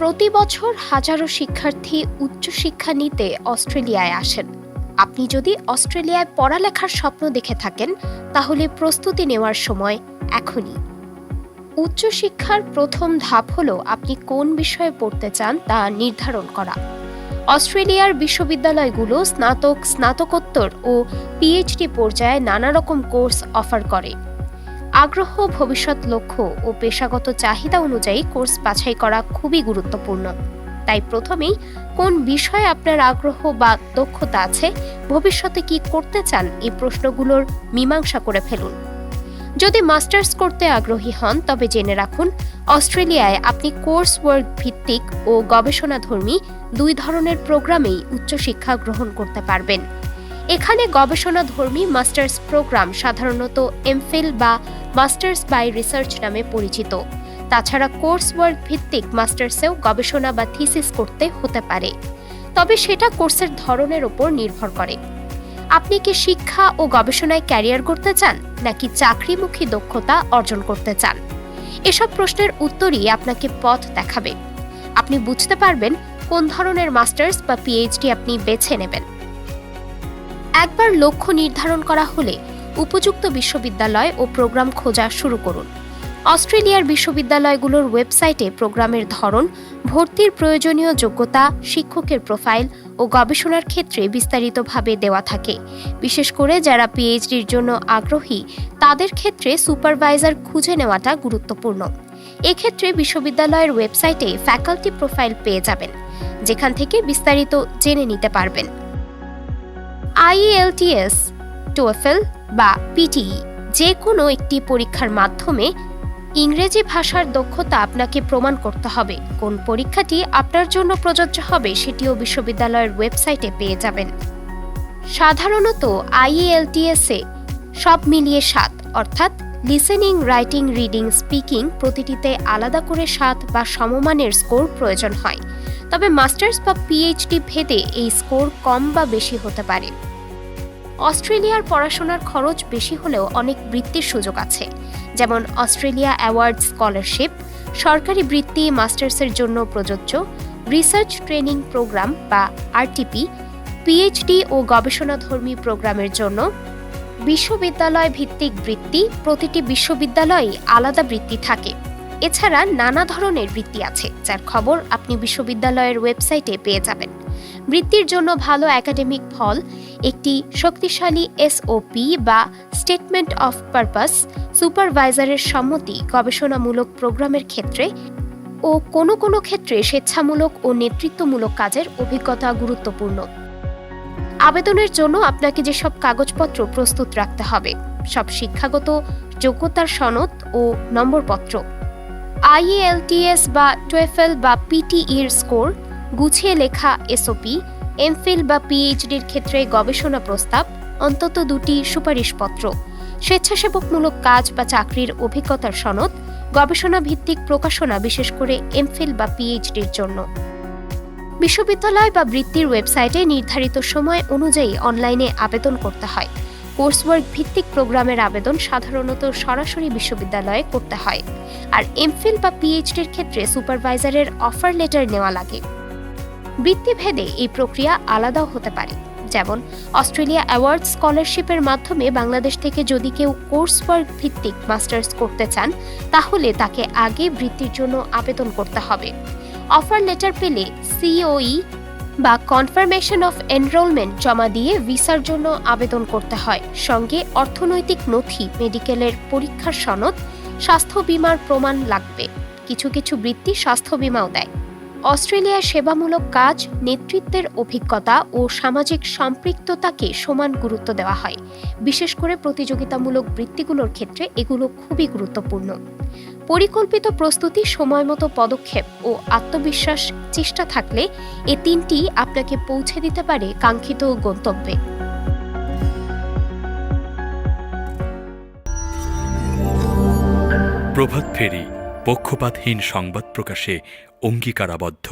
প্রতি বছর হাজারো শিক্ষার্থী উচ্চশিক্ষা নিতে অস্ট্রেলিয়ায় আসেন। আপনি যদি অস্ট্রেলিয়ায় পড়ালেখার স্বপ্ন দেখে থাকেন, তাহলে প্রস্তুতি নেওয়ার সময় এখনই। উচ্চশিক্ষার প্রথম ধাপ হল আপনি কোন বিষয়ে পড়তে চান তা নির্ধারণ করা। অস্ট্রেলিয়ার বিশ্ববিদ্যালয়গুলো স্নাতক, স্নাতকোত্তর ও পিএইচডি পর্যায়ে নানা রকম কোর্স অফার করে। আগ্রহ, ভবিষ্যৎ লক্ষ্য ও পেশাগত চাহিদা অনুযায়ী কোর্স বাছাই করা খুবই গুরুত্বপূর্ণ। তাই প্রথমেই কোন বিষয়ে আপনার আগ্রহ বা দক্ষতা আছে, ভবিষ্যতে কি করতে চান এই প্রশ্নগুলোর মীমাংসা করে ফেলুন। যদি মাস্টার্স করতে আগ্রহী হন, তবে জেনে রাখুন, অস্ট্রেলিয়ায় আপনি কোর্স ওয়ার্ক ভিত্তিক ও গবেষণাধর্মী দুই ধরনের প্রোগ্রামেই উচ্চশিক্ষা গ্রহণ করতে পারবেন। এখানে গবেষণাধর্মী মাস্টার্স প্রোগ্রাম সাধারণত এমফিল বা মাস্টার্স বাই রিসার্চ নামে পরিচিত। তাছাড়া কোর্স ওয়ার্ক ভিত্তিক মাস্টার্সেও গবেষণা বা থিসিস করতে হতে পারে। তবে সেটা কোর্সের ধরনের ওপর নির্ভর করে। আপনি কি শিক্ষা ও গবেষণায় ক্যারিয়ার করতে চান, নাকি চাকরিমুখী দক্ষতা অর্জন করতে চান? এসব প্রশ্নের উত্তরই আপনাকে পথ দেখাবে। আপনি বুঝতে পারবেন কোন ধরনের মাস্টার্স বা পিএইচডি আপনি বেছে নেবেন। একবার লক্ষ্য নির্ধারণ করা হলে উপযুক্ত বিশ্ববিদ্যালয় ও প্রোগ্রাম খোঁজা শুরু করুন। অস্ট্রেলিয়ার বিশ্ববিদ্যালয়গুলোর ওয়েবসাইটে প্রোগ্রামের ধরন, ভর্তির প্রয়োজনীয় যোগ্যতা, শিক্ষকের প্রোফাইল ও গবেষণার ক্ষেত্রে বিস্তারিতভাবে দেওয়া থাকে। বিশেষ করে যারা পিএইচডির জন্য আগ্রহী, তাদের ক্ষেত্রে সুপারভাইজার খুঁজে নেওয়াটা গুরুত্বপূর্ণ। এক্ষেত্রে বিশ্ববিদ্যালয়ের ওয়েবসাইটে ফ্যাকাল্টি প্রোফাইল পেয়ে যাবেন, যেখান থেকে বিস্তারিত জেনে নিতে পারবেন। আইএলটিএস টোয়েফেল বা পিটিই যে কোনো একটি পরীক্ষার মাধ্যমে ইংরেজি ভাষার দক্ষতা আপনাকে প্রমাণ করতে হবে। কোন পরীক্ষাটি আপনার জন্য প্রযোজ্য হবে সেটিও বিশ্ববিদ্যালয়ের ওয়েবসাইটে পেয়ে যাবেন। সাধারণত আইএলটিএস সব মিলিয়ে সাত, অর্থাৎ লিসেনিং, রাইটিং, রিডিং, স্পিকিং প্রতিটিতে আলাদা করে সাত বা সমমানের স্কোর প্রয়োজন হয়। তবে মাস্টার্স বা পিএইচডি ভেদে এই স্কোর কম বা বেশি হতে পারে। অস্ট্রেলিয়ার পড়াশোনার খরচ বেশি হলেও অনেক বৃত্তির সুযোগ আছে, যেমন অস্ট্রেলিয়া অ্যাওয়ার্ড স্কলারশিপ, সরকারি বৃত্তি, মাস্টার্সের জন্য প্রযোজ্য, রিসার্চ ট্রেনিং প্রোগ্রাম বা আরটিপি, পিএইচডি ও গবেষণাধর্মী প্রোগ্রামের জন্য বিশ্ববিদ্যালয় ভিত্তিক বৃত্তি, প্রতিটি বিশ্ববিদ্যালয়ে আলাদা বৃত্তি থাকে। এছাড়া নানা ধরনের বৃত্তি আছে, যার খবর আপনি বিশ্ববিদ্যালয়ের ওয়েবসাইটে পেয়ে যাবেন। বৃত্তির জন্য ভালো একাডেমিক ফল, একটি শক্তিশালী এসওপি বা স্টেটমেন্ট অফ পারপাস, সুপারভাইজারের সম্মতি, গবেষণামূলক প্রোগ্রামের ক্ষেত্রে ও কোনো কোনো ক্ষেত্রে স্বেচ্ছামূলক ও নেতৃত্বমূলক কাজের অভিজ্ঞতা গুরুত্বপূর্ণ। আবেদনের জন্য আপনাকে যেসব কাগজপত্র প্রস্তুত রাখতে হবে, সব শিক্ষাগত যোগ্যতার সনদ ও নম্বরপত্র। আইএলটিএস বা টুয়েফেল বা পিটিইর স্কোর, গুছিয়ে লেখা এসওপি এমফিল বা পিএইচডির ক্ষেত্রে গবেষণা প্রস্তাব, অন্তত দুটি সুপারিশপত্র। স্বেচ্ছাসেবকমূলক কাজ বা চাকরির অভিজ্ঞতার সনদ গবেষণা ভিত্তিক প্রকাশনা বিশেষ করে এমফিল বা পিএইচডির জন্য। বিশ্ববিদ্যালয় বা বৃত্তির ওয়েবসাইটে নির্ধারিত সময় অনুযায়ী অনলাইনে আবেদন করতে হয়। কোর্সওয়ার্ক ভিত্তিক প্রোগ্রামের আবেদন সাধারণত সরাসরি বিশ্ববিদ্যালয়ে করতে হয়। আর এমফিল বা পিএইচডির ক্ষেত্রে সুপারভাইজারের অফার লেটার নেওয়া লাগে। বৃত্তিভেদে এই প্রক্রিয়া আলাদাও হতে পারে। যেমন, অস্ট্রেলিয়া অ্যাওয়ার্ড স্কলারশিপের মাধ্যমে বাংলাদেশ থেকে যদি কেউ কোর্স ওয়ার্ক ভিত্তিক মাস্টার্স করতে চান, তাহলে তাকে আগে বৃত্তির জন্য আবেদন করতে হবে। অফার লেটার পেলে সিওই বা কনফার্মেশন অফ এনরোলমেন্ট জমা দিয়ে ভিসার জন্য আবেদন করতে হয়। সঙ্গে অর্থনৈতিক নথি, মেডিকেলের পরীক্ষার সনদ, স্বাস্থ্য বিমার প্রমাণ লাগবে। কিছু কিছু বৃত্তি স্বাস্থ্য বিমাও দেয়। অস্ট্রেলিয়ার সেবামূলক কাজ, নেতৃত্বের অভিজ্ঞতা ও সামাজিক সম্পৃক্ততাকে সমান গুরুত্ব দেওয়া হয়। বিশেষ করে প্রতিযোগিতামূলক বৃত্তিগুলোর ক্ষেত্রে এগুলো খুবই গুরুত্বপূর্ণ। পরিকল্পিত প্রস্তুতি, সময়মতো পদক্ষেপ ও আত্মবিশ্বাস, চেষ্টা থাকলে এ তিনটি আপনাকে পৌঁছে দিতে পারে কাঙ্ক্ষিত গন্তব্যে। প্রভাত ফেরি পক্ষপাতহীন সংবাদ প্রকাশে অঙ্গীকারাবদ্ধ।